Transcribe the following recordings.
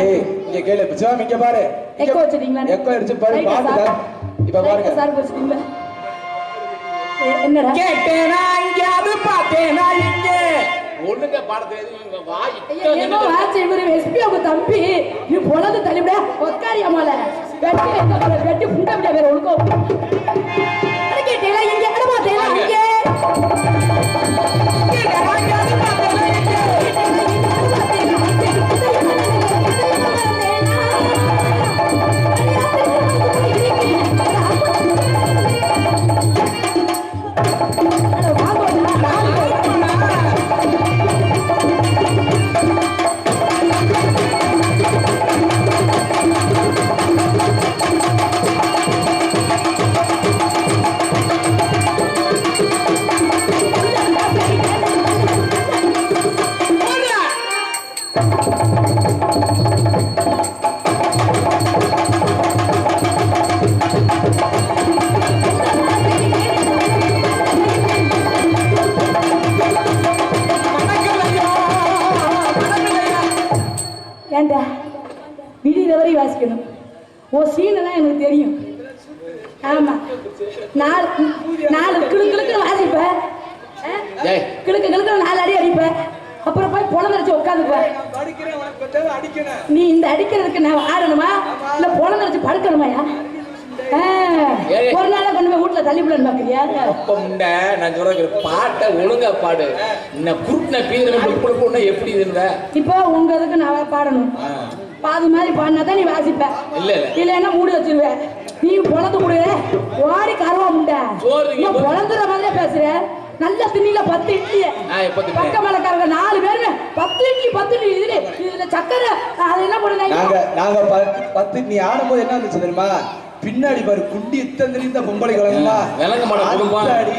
ஏய் இங்க கேளு சிவாமி இங்க பாரு. எக்கோ வச்சிட்டீங்களா எக்கோ அடிச்சு பாரு பாட்டு. இப்ப பாருங்க. ரைட்டா சார் வச்சிட்டீங்களா ஏ, என்னடா? கேட்டேனா இங்க அது பார்த்தேனா இங்க? ஒண்ணுங்க பாடத்துல எதுவும் வாய் ஏதோ ஆச்சு இவரு எஸ்பி அவங்க தம்பி. நீ பொழந்து தள்ளிவிட ஒக்காரி அம்மால. வெட்டி வெட்டி புண்ட விட வேற ஒழுக்கம் இங்க இங்க? ஏண்டா இந்த அடிக்கிறதுக்கு நான் ஆடணுமா இல்ல பொழந்தடிச்சு படுக்கணுமாயா ஆ, ஏய். ஒரு நாளா கொண்டு போய் வீட்டுல தள்ளி விடணும் பாக்குறியா அப்ப முண்டை நான் பாட்டை ஒழுங்கா பாடு. இந்த குருட்டின பீதன பொண்ணு எப்படி இதுன்ற இப்போ உங்க இதுக்கு நான் பாடணும். பாது மாதிரி பாடினா தான் நீ வாசிப்ப. இல்ல, இல்ல. இல்லைன்னா மூடி வச்சிருவ. நீ பொழந்து முடியல ஓடி கருவா முண்டை. போது. பொழந்துற மாதிரியே பேசுற? நல்ல திண்ணில பத்து இட்லி? பக்க மலக்காரங்க நாலு பேரு பத்து இட்லி பத்து இட்லி. இதுல இதுல சக்கரை அது என்ன பண்ணுங்க நாங்க நாங்க பத்து பத்து நீ ஆடும்போது என்ன இருந்துச்சு தெரியுமா? பின்னாடி பாரு குண்டி இத்தனை தெரிந்த பொம்பளை கிழங்குமா விளங்க மாட்டேன்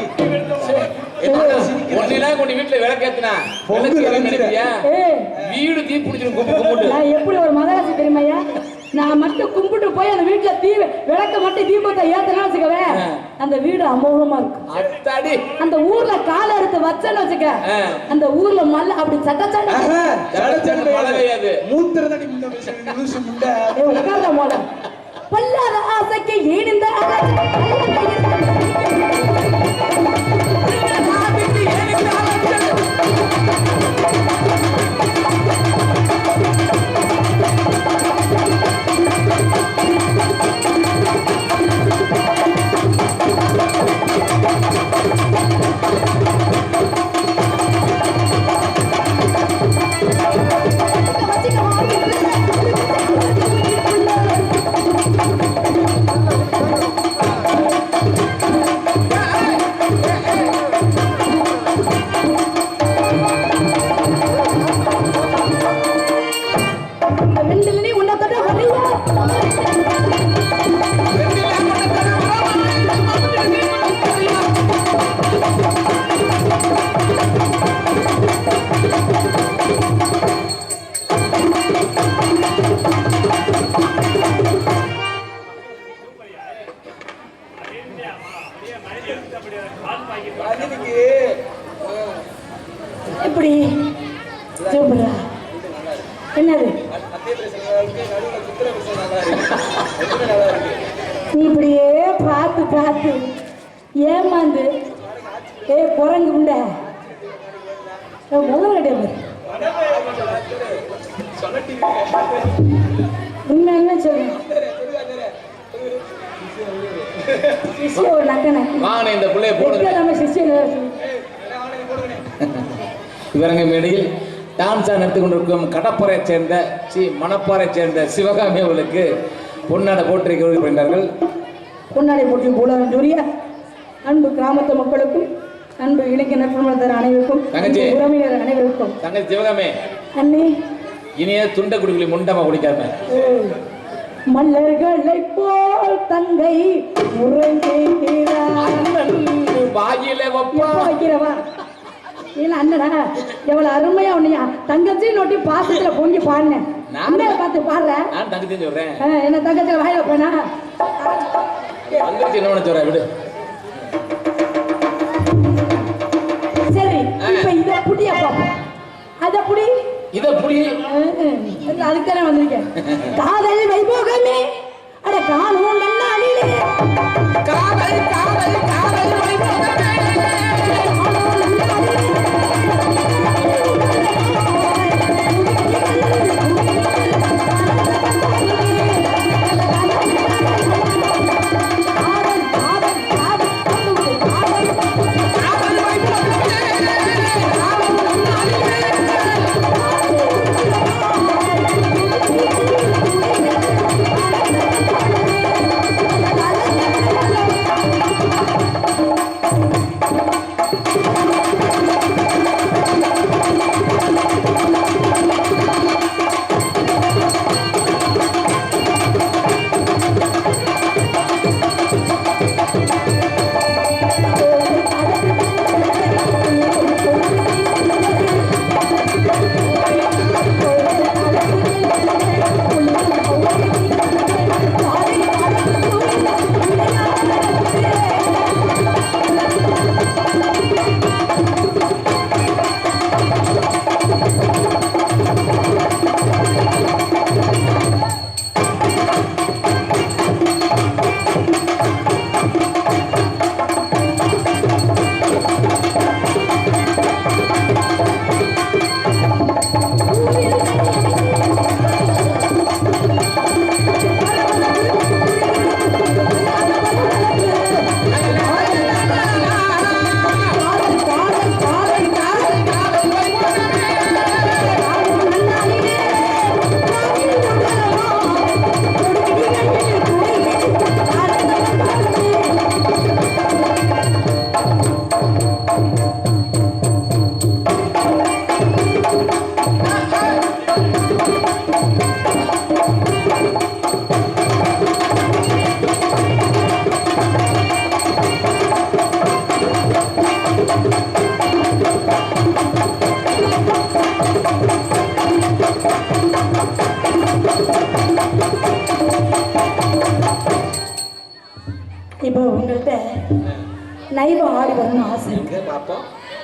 வீட்டுல விளக்கேத்துனா. வீடு தீ நான் எப்படி ஒரு மகராசி தெரியுமையா நான் மட்டும் கும்பிட்டு போய் அந்த வீட்டுல தீ விளக்க மட்டும் தீபத்தை ஏத்தனா வச்சுக்கவே. அந்த வீடு அமோகமா இருக்கும் அத்தாடி. அந்த ஊர்ல காலை எடுத்து வச்சேன்னு வச்சுக்க. அந்த ஊர்ல மல்ல அப்படி சட்ட சட்ட மழை பெய்யாது. மூத்திரம் தண்ணி முன்ன வச்சு Thank you. நீ இப்படியே பார்த்து பார்த்து ஏமாந்து ஏ குரங்கு உண்ட? முதல் கிடையாது நம்ம சிஷ்யன் இவரங்க மேடையில் டான்ஸா நடத்தி கொண்டிருக்கும் கடப்பரை சேர்ந்த சி மணப்பாறை சேர்ந்த சிவகாமி அவர்களுக்கு பொன்னாட போட்டிருக்கிறார்கள் பொன்னாடை போற்றி போலாரும் ஜூரியா அன்பு கிராமத்து மக்களுக்கும் அன்பு இளைஞர் நட்புணர்தர் அனைவருக்கும் உறவினர் அனைவருக்கும். தங்கச்சி சிவகாமி. அண்ணே. இனியே துண்ட குடிக்குள்ளி முண்டமா குடிக்காம. ஓ, மலர்களை போல் தங்கை வைக்கிறவா? இல்ல அண்ணனா எவ்வளவு அருமையா உன்னையா. தங்கச்சி நோட்டி பாசத்துல பொங்கி பாடினேன். நான் பார்த்து பாடுற நான் தங்கச்சி சொல்றேன். என்ன தங்கச்சியில வாயில போனா தங்கச்சி என்ன சொல்றேன் விடு. சரி இப்ப இத புடியா பாப்போம் அத புடி. இத புடி. அதுக்கான வந்திருக்கேன் காதல் வைபோகமே. அட காணும் நன்னாளிலே காதல் காதல் காதல் வைபோகமே.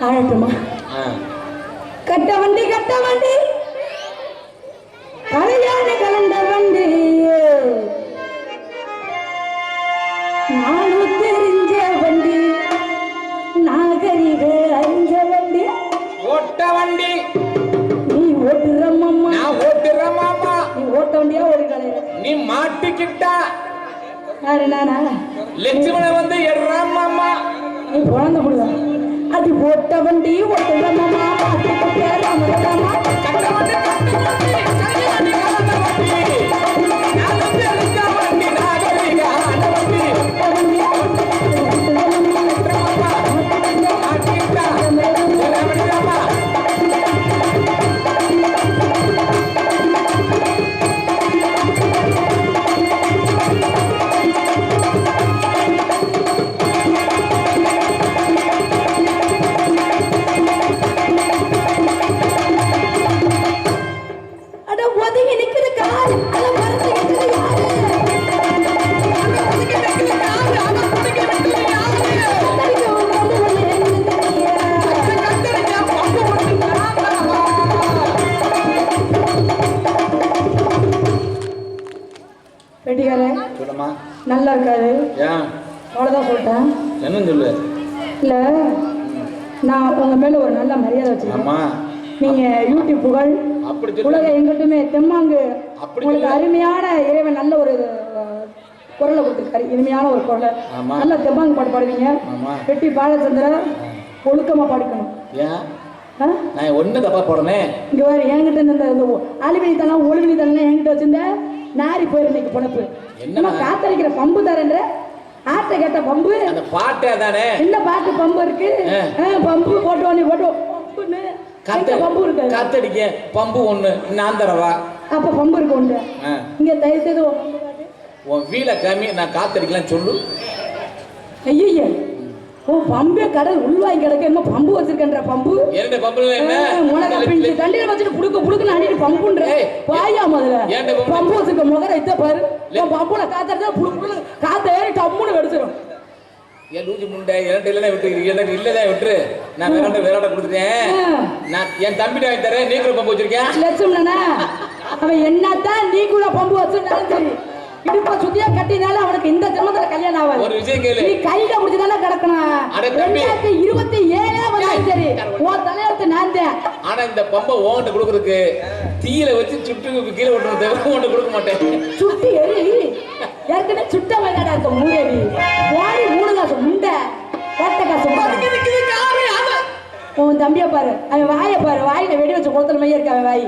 ஆடட்டுமா. கட்ட வண்டி கட்ட வண்டி. கல்யாண கலந்த வண்டி. நானும் தெரிஞ்ச வண்டி நாகரிக அறிஞ்ச வண்டி. ஓட்ட வண்டி. நீ ஓட்டுறம்மா நான் ஓட்டுறேன் மாமா நீ ஓட்ட வண்டியா ஓடி கலையிற நீ மாட்டிக்கிட்டா. யாரு நானா? லட்சுமண வந்து எடுறான் மாமா. நீ குழந்தை முடியும் அது ஓட்ட வண்டி ஓட்டுறம்மா மாட்டி குட்டியா ஆமா நீங்க யூடியூப் புகழ் உலக எங்கிட்டுமே தெம்மாங்கு உங்களுக்கு அருமையான இறைவன் நல்ல ஒரு குரலை கொடுத்துருக்காரு. இனிமையான ஒரு குரலை. நல்ல தெம்மாங்கு பாட்டு பாடுவீங்க. வெட்டி பாலச்சந்திர ஒழுக்கமா பாடிக்கணும்? நான் ஒண்ணு தப்பா போடுறேன் இங்க வேற என்கிட்ட இந்த அலுமினி தனம் ஒளிமினி தனம் என்கிட்ட வச்சிருந்த நாரி போயிரு இன்னைக்கு பொழப்பு? நம்ம காத்தடிக்கிற பம்பு தரேன்ற ஆட்டை கேட்ட பம்பு. அந்த பாட்டே தானே என்ன பாட்டு பம்பு இருக்கு. பம்பு போட்டு வந்து போட்டு பம்புன்னு எங்க பம்பு இருக்கு காத்தடிக்க பம்பு ஒண்ணு. நான் தரவா? அப்ப பம்பு இருக்கு ஒன்று. இங்க தயவு செய்து உன் வீல கம்மி நான் காத்தடிக்கலாம் சொல்லு. ஐயய்ய. ஓ பம்பே கடல் உள்வாங்கி கிடக்க. என்ன பம்பு வச்சிருக்கன்ற பம்பு? இரண்டு பம்புல என்ன? ஆ, மிளகா பிஞ்சு தண்ணியில வச்சுட்டு புடுக்க புடுக்குன்னு அடிட்டு பம்புன்ற. வாயா முதல்ல. பம்பு? பம்பு வச்சிருக்க முகர இத்த பாரு. பம்புல காத்தடிச்சா புடு புடுன்னு காத்த ஏறி டம்முன்னு வெடிச்சிடும் என் லூஜி முண்டை இரண்டு இல்லைனா விட்டு எனக்கு இல்லதான் விட்டுரு. நான் விளையாட விளையாட கொடுத்துட்டேன். நான் என் தம்பிட்ட வாங்கி தரேன். நீ கூட பம்பு வச்சிருக்கேன் லட்சுமணனா அவன் என்னத்தான் நீ கூட பம்பு வச்சிருந்தாலும் சரி இடுப்ப சுத்தியா கட்டினாலும் அவனுக்கு இந்த ஜென்மத்துல கல்யாணம் ஆகாது. ஒரு விஷயம் கேளு. நீ கையில முடிச்சுதானே கிடக்கணும். ரெண்டாயிரத்தி இருபத்தி ஏழே வந்தாலும் சரி உன் தலையெழுத்து நான் தான் ஆனா இந்த பம்பை ஓன்ட்ட கொடுக்குறதுக்கு தீயில வச்சு சுட்டு கீழே தவிர உன்ட்ட கொடுக்க மாட்டேன். சுட்டி எரி. ஏற்கனவே சுட்ட விளையாடா இருக்க மூதேவி. வாடி மூணு காசு முண்டை. ஓட்ட காசு உன் தம்பிய பாரு. அவன் வாயை பாரு. வாயில வெடி வச்சு குளத்துல மைய இருக்க அவன் வாய்.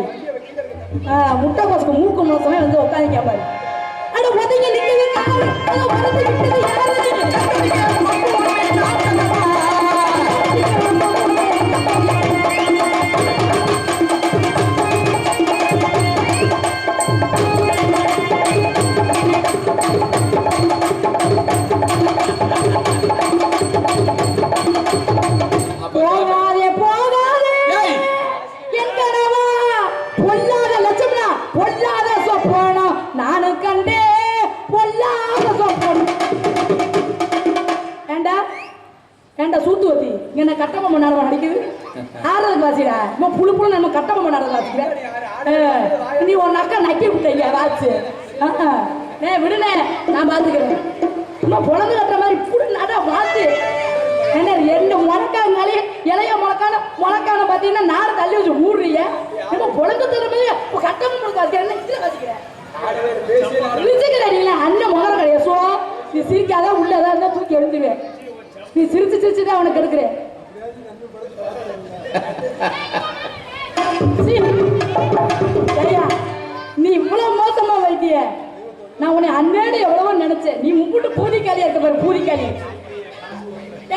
முட்டை கோசுக்கு மூக்கு முழக்கமே வந்து உட்காந்துக்க பாரு. அட உதங்கி நிக்கவே கட்டபொம்மை முழுக்க வாசிக்கிறேன் இதுல சிரிச்சுக்கிறீங்களா அண்ணன் முகர கிடையாது. சோ நீ சிரிக்காத உள்ளதா இருந்தா தூக்கி எழுந்துருவேன் நீ சிரிச்சு சிரிச்சு தான் அவனுக்கு எடுக்கிறேன் நீ இவ்வளவு மோசமா வைத்திய நான் உன்னை அண்ணேன்னு எவ்வளவோ நினைச்சேன். நீ மும்பிட்டு பூதிக்காலியா இருக்க பாரு பூதிக்காலி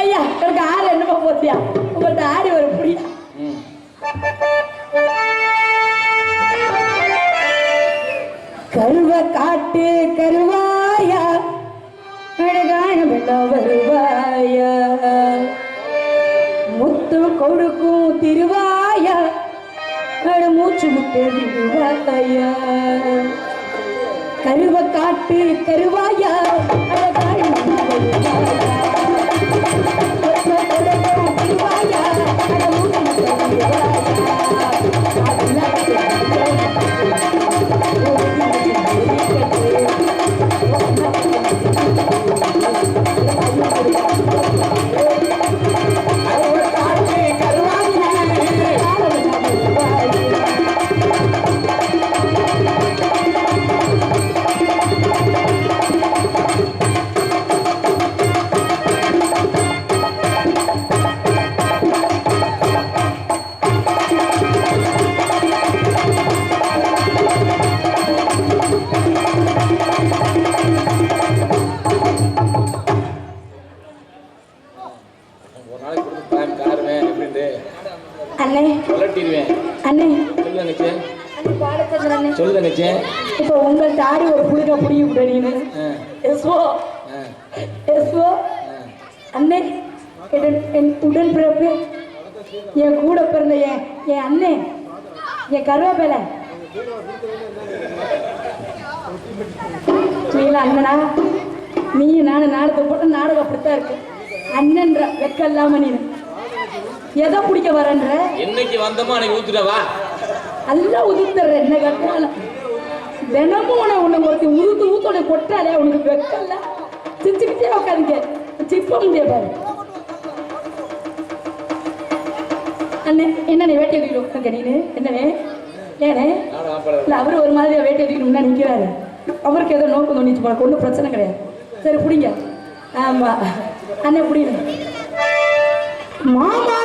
ஐயா எனக்கு ஆறு என்னமா போத்தியா உங்கள்ட்ட ஆடி ஒரு புடியா? கருவ காட்டு கருவாயா? அழகான வெள்ள வருவாயா? முத்து கொடுக்கும் திருவாயா? அட மூச்சு முட்டு விடுவாயா? கருவ காட்டு கருவாயா? எஸ்ஓ. எஸ்ஓ. அண்ணே என் உடன் பிறப்பு. என் கூட பிறந்த என் என் அண்ணே. என் கருவேப்பிலை. நீங்களா அண்ணனா நீயும் நானும் நாடகத்தை போட்டு நாடகம் அப்படித்தான் இருக்கு. அண்ணன்ற வெக்க இல்லாம நீ எதை பிடிக்க வரன்ற? என்னைக்கு வந்தோமோ அன்னைக்கு ஊத்துட்ட வா எல்லாம் உதுத்துற என்ன கட்டாலும் தினமும் உன உன்னை ஒருத்தி உருத்து ஊத்து உன்னை கொட்டாரே உனக்கு வெக்கல்ல சிரிச்சுக்கிட்டே உட்காந்துக்க சிப்ப முடிய பாரு. அண்ணே என்ன நீ வேட்டை எடுக்கணும் உட்காந்துக்க நீனு? என்னனே ஏனே நானும் இல்ல அவரு ஒரு மாதிரி வேட்டை எடுக்கணும்னா நிக்கிறாரு. அவருக்கு ஏதோ நோக்கம் தோணிச்சு போல ஒன்றும் பிரச்சனை கிடையாது. சரி பிடிங்க. ஆமா. அண்ணே பிடிங்க. மாமா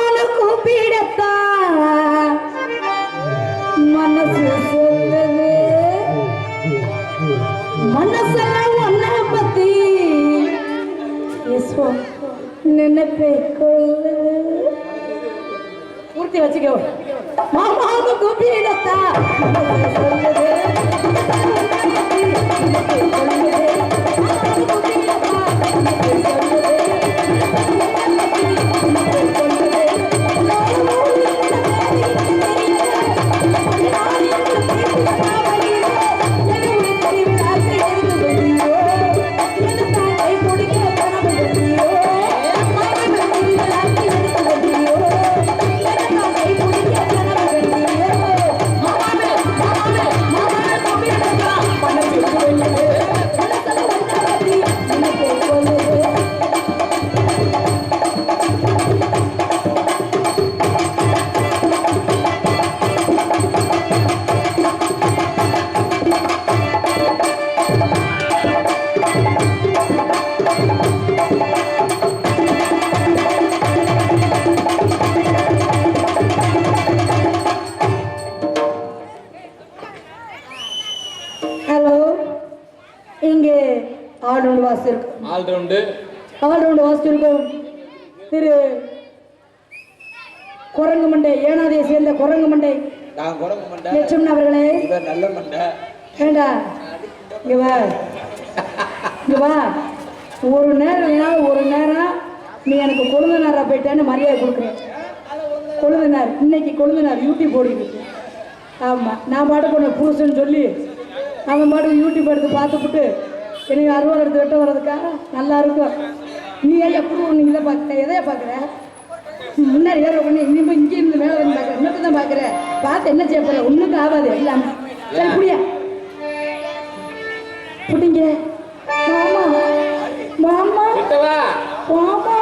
ನೆನಪೇಕು ಪೂರ್ತಿ ಹಚ್ಚಿಗೆ ಮಾಮಾದು ಗೋಪಿ ಏನತ್ತ ஆல்ரவுண்ட் வாசிருக்கும் ஆல்ரவுண்டு ஆல்ரவுண்ட் வாசிருக்கும் திரு குரங்கு மண்டை ஏனாதையை சேர்ந்த குரங்கு மண்டை நான் குரங்கு மண்டை லட்சுமணன் அவர்களே. இவர் நல்ல மண்டை ஏண்டா? இங்க வா. இங்க வா. ஒரு நேரம் ஏதாவது ஒரு நேரம் நீ எனக்கு கொழுந்தனாரா போயிட்டேன்னு மரியாதை கொடுக்குறேன். கொழுந்தனார் இன்னைக்கு கொழுந்தனார் யூடியூப் ஓடிக்கிட்டு. ஆமாம் நான் பாட்டு போன புருஷன் சொல்லி அவன் பாட்டு யூடியூப் எடுத்து பார்த்துப்புட்டு எனக்கு அறுபது எடுத்து வெட்ட வர்றதுக்கா? நல்லா இருக்கும். நீ ஏன் எப்படி ஒன்று இதை பார்க்குற எதைய பார்க்குற? முன்னாடி வேற ஒன்று இனிமே இங்கே இருந்து மேலே வந்து பார்க்குற. இன்னும் தான் பார்க்குற. பார்த்து என்ன செய்ய போற? ஒன்றுக்கும் ஆகாது எல்லாமே. சரி புரியா புடிங்க. மாமா. மாமா. மாமா.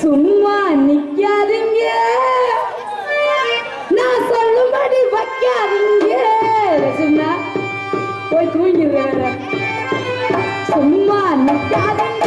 சும்மா நிக்காதீங்க. நான் சொல்லும்படி வைக்காதீங்க. சும்மா போய் தூங்கிடுறேன். சும்மா நிக்காதீங்க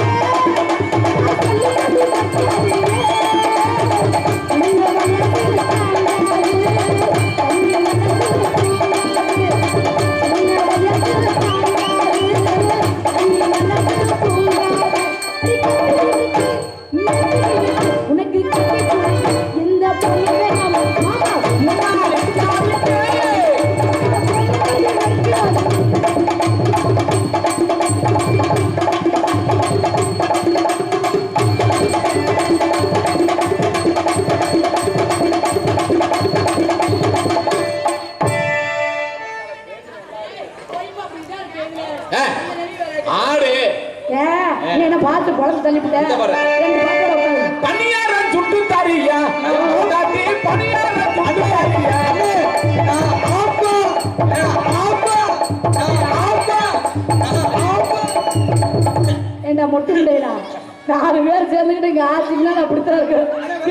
நாலு பேர் சேர்ந்துக்கிட்டு இங்க ஆச்சுன்னா அப்படித்தான் இருக்கு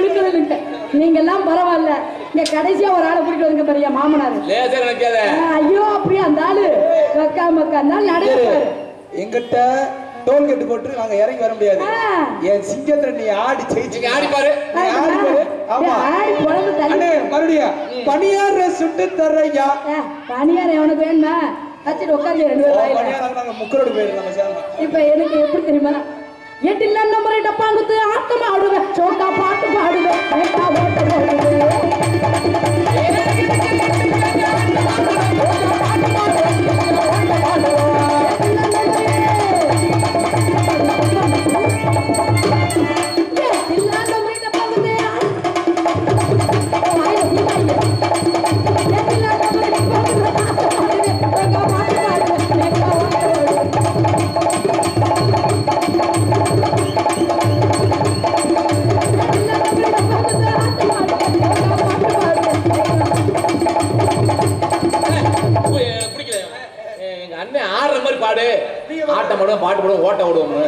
இருக்கிறதுங்க நீங்க எல்லாம் பரவாயில்ல. இங்க கடைசியா ஒரு ஆளை பிடிக்க வந்து பாருங்க மாமனார். ஐயோ அப்படியே அந்த ஆளு. மக்கா மக்கா அந்த ஆள் நடப்பாரு எங்கிட்ட டோல்கேட் போட்டு நாங்க இறங்கி வர முடியாது. என் சிங்கத்துல நீ ஆடி ஜெயிச்சு. ஆடி பாரு. நீ ஆடி பாரு ஆமா மறுபடியும். பணியார சுட்டு தர்றையா ஏ, பணியாரம் எவனுக்கு வேணுமா? வச்சுட்டு உட்காந்து ரெண்டு பேரும் முக்கரோடு போயிரு நம்ம சேர்ந்தோம் இப்ப எனக்கு எப்படி தெரியுமா? எட்டில் அந்த முறை டப்பாங்குத்து ஆட்டம் ஆடுவேன் சோட்டா பாட்டு பாடுவேன் மேட்டா ஓட்ட விடுவோம்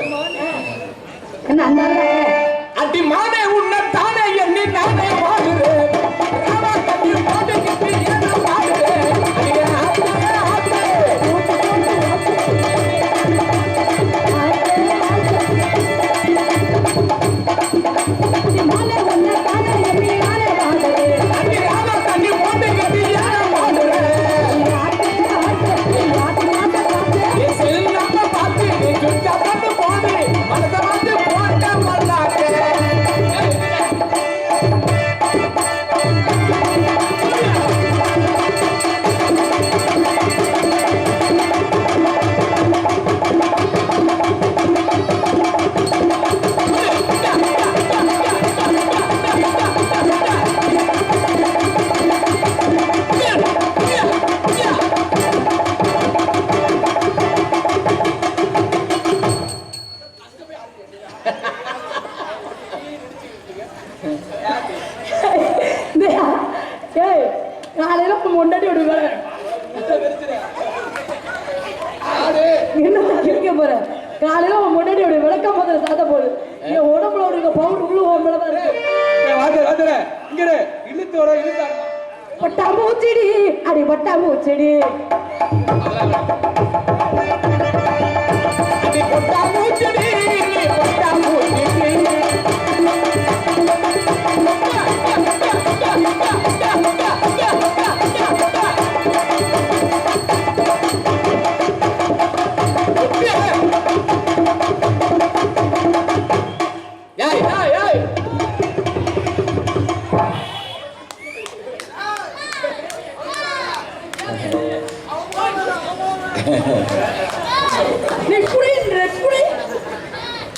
ஏய் காலையில முன்னாடி ஒரு வேலை என்ன இருக்க போற காலையில உன் முன்னாடி ஒரு விளக்கம் முதல்ல சாத்த போகுது என் உடம்புல ஒரு பவுடர் உள்ள உன் மேல தான் இருக்கு வாங்க வாங்க இங்க இரு. இழுத்து வர இழுத்து வர. பட்டாம்பூச்செடி அடி பட்டாம்பூச்செடி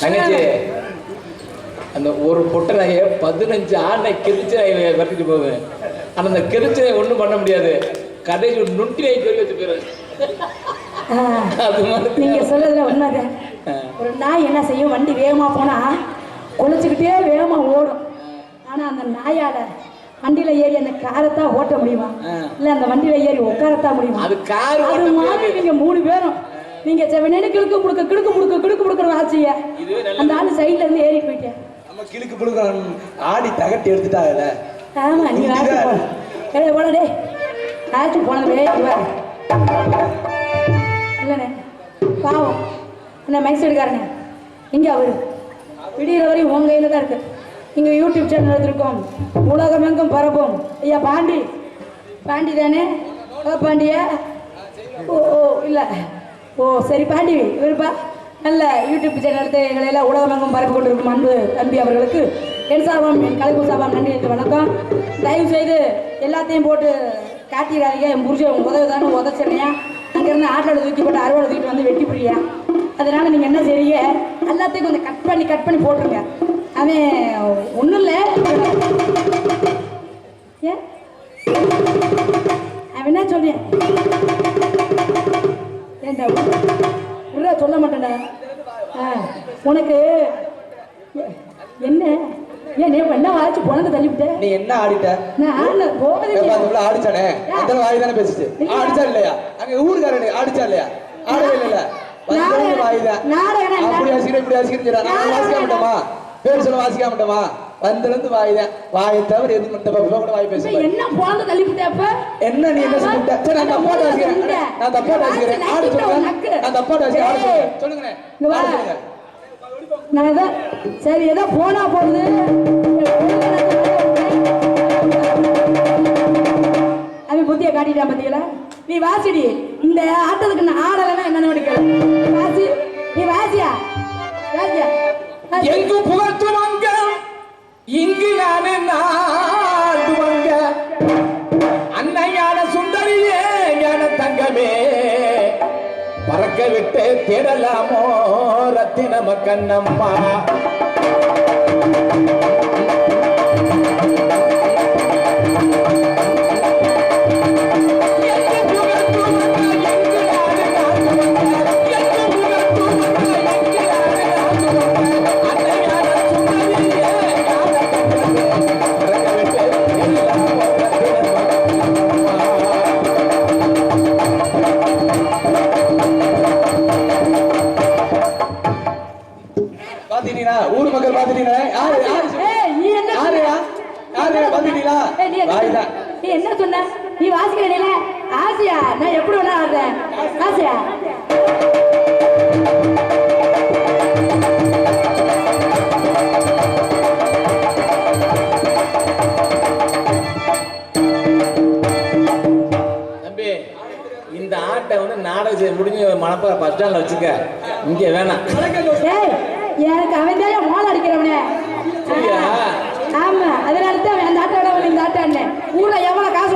தங்கச்சி அந்த ஒரு பொட்டனைய பதினஞ்சு ஆணை கிரிச்சனை வரட்டிட்டு போவேன் ஆனா அந்த கிரிச்சனை ஒண்ணும் பண்ண முடியாது. கடைசி நுட்டி வை சொல்லி வச்சு மாதிரி. நீங்க சொல்றதுல உண்மைதான் ஆ. ஒரு நாய் என்ன செய்யும்? வண்டி வேகமா போனா குலைச்சுக்கிட்டே வேகமா ஓடும். ஆனா அந்த நாயால வண்டியில ஏறி அந்த காரைத்தான் ஓட்ட முடியுமா. இல்ல அந்த வண்டியில ஏறி உட்காரத்தான் முடியுமா? அது கார் அது மாதிரி. நீங்க மூணு பேரும். நீங்க செவனேன்னு கிழக்கு முடுக்க கிழக்கு முடுக்க கிழக்கு முடுக்கிற ஆச்சிய. அந்த ஆளு சைடுல இருந்து ஏறி போயிட்டேன் நம்ம கிழக்கு புழுக்க ஆடி தகட்டி எடுத்துட்டாங்கல்ல ஆமா நீ ஆச்சு போ. ஏய் போட டேய். ஆச்சு போனது. இல்லைண்ணே பாவம். என்ன மைக் எடுக்காரண்ணே இங்க அவரு விடிகிற வரையும் உங்க கையில தான் இருக்கு. இங்கே யூடியூப் சேனல் எடுத்திருக்கோம் உலகமெங்கும் பரப்பும். ஐயா பாண்டி. பாண்டி தானே? ஓ பாண்டியா? ஓ ஓ இல்லை. ஓ சரி பாண்டி இவருப்பா நல்ல யூடியூப் சேனல் எடுத்து எங்களை எல்லாம் உலகமெங்கும் பரப்பி கொண்டிருக்கும் அன்பு தம்பி அவர்களுக்கு. என் சாபம் என் கலைப்பு சாபம் நன்றி என்று வணக்கம். தயவு செய்து எல்லாத்தையும் போட்டு காட்டிடாதீங்க. என் புருஷன் உதவி தானே உதச்சனையா அங்கேருந்து ஆட்டோட தூக்கி போட்டு அறுவடை தூக்கிட்டு வந்து வெட்டி புரியா. அதனால் நீங்கள் என்ன செய்றீங்க? எல்லாத்தையும் கொஞ்சம் கட் பண்ணி கட் பண்ணி போட்டுருங்க. அவன் ஒன்றும் இல்லை. ஏன்? அவன் என்ன சொல்றேன் ஏண்டா உள்ள சொல்ல மாட்டேன்டா. ஆ, உனக்கு என்ன? ஏன் நீ என்ன வாய்ச்சி பொணந்து தள்ளிவிட்ட? நீ என்ன ஆடிட்ட? நான் போகவே ஆடிச்சானே? அந்த வாய் தானே பேசுச்சு? ஆடிச்சா இல்லையா? அங்க ஊருக்காரனே ஆடிச்சா இல்லையா? ஆடவே என்ன? அப்படி வாசிக்கிறேன் இப்படி வாசிக்கிறேன் நான் வாசிக்க? மாட்டோமா பேர் சொல்ல வாசிக்க மாட்டோமா வந்திருந்து வாய் தான். வாயை தவிர எது மட்டும் கூட வாய் பேசுவேன் என்ன பொணந்து தள்ளிவிட்ட அப்ப? என்ன நீ என்ன சொல்லிட்ட? சரி நான் நான் ஆடு சொல்லுங்க. நான் ஆடு சொல்லுங்க. நான் ஏதோ சரி ஏதோ போனா போகுது. அவன் புத்திய காட்டிட்டான் பாத்தீங்களா? நீ வாசிடி இந்த ஆட்டத்துக்கு நான் ஆடலைன்னா என்னன்னு நினைக்கிறேன் நீ வாசி நீ வாசியா? வாசியா? எங்கு புகழ்த்து இங்கு நானே பறக்க விட்டு தேடலாமோ ரத்தினம கண்ணம்மா. என்ன சொன்ன? நீ வாசிக்கிறீல ஆசியா? நான் எப்படி வேணா ஆடுறேன் ஆசியா? தம்பி இந்த ஆட்டை வந்து நாடகம் முடிஞ்சு மணப்பாறை பஸ் ஸ்டாண்ட்ல வச்சுக்க. இங்க வேணாம். எனக்கு அவன் தான் மோளம் அடிக்கிறவனே. தாட்டான்னு ஊர்ல எவ்வளவு காசு